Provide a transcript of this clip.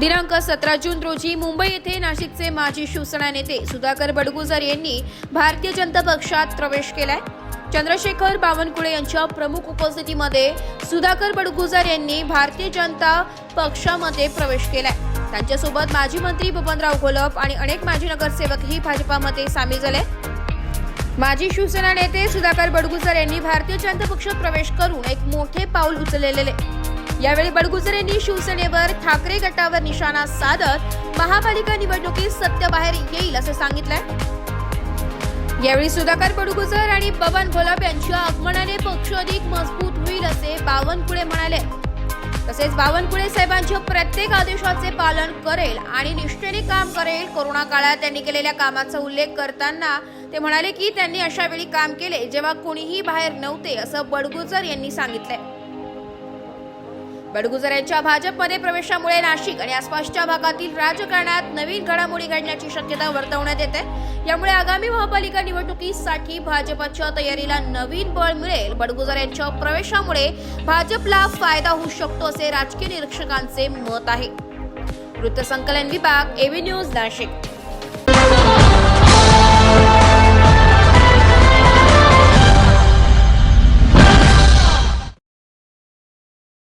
दिनांक सतरा जून रोजी मुंबई येथे नाशिकचे माजी शिवसेना नेते सुधाकर बडगुजर यांनी भारतीय जनता पक्षात प्रवेश केलाय. चंद्रशेखर बावनकुळे यांच्या प्रमुख उपस्थितीमध्ये सुधाकर बडगुजर यांनी भारतीय जनता पक्षामध्ये प्रवेश केलाय. त्यांच्यासोबत माजी मंत्री बबनराव घोलप आणि अनेक माजी नगरसेवकही भाजपामध्ये सामील झाले. माजी शिवसेना नेते सुधाकर बडगुजर यांनी भारतीय जनता पक्षात प्रवेश करून एक मोठे पाऊल उचललेले. यावेळी बडगुजर यांनी शिवसेनेवर ठाकरे गटावर निशाणा साधत महापालिका निवडणुकीत सत्य बाहेर येईल असं सांगितलंय. यावेळी सुधाकर बडगुजर आणि बबन घोलप यांच्या आगमनाने पक्ष अधिक मजबूत होईल असे बावनकुळे म्हणाले. तसेच बावनकुळे साहेबांच्या प्रत्येक आदेशाचे पालन करेल आणि निष्ठेने काम करेल. कोरोना काळात त्यांनी केलेल्या कामाचा उल्लेख करताना ते म्हणाले की त्यांनी अशा वेळी काम केले जेव्हा कोणीही बाहेर नव्हते असं बडगुजर यांनी सांगितलंय. बडगुजर यांच्या भाजपमध्ये प्रवेशामुळे नाशिक आणि आसपासच्या भागातील राजकारणात नवीन घडामोडी घडण्याची शक्यता वर्तवण्यात येते. यामुळे आगामी महापालिका निवडणुकीसाठी भाजपच्या तयारीला नवीन बळ मिळेल. बडगुजर यांच्या प्रवेशामुळे भाजपला फायदा होऊ शकतो असे राजकीय निरीक्षकांचे मत आहे. वृत्तसंकलन विभाग एव्ही न्यूज नाशिक.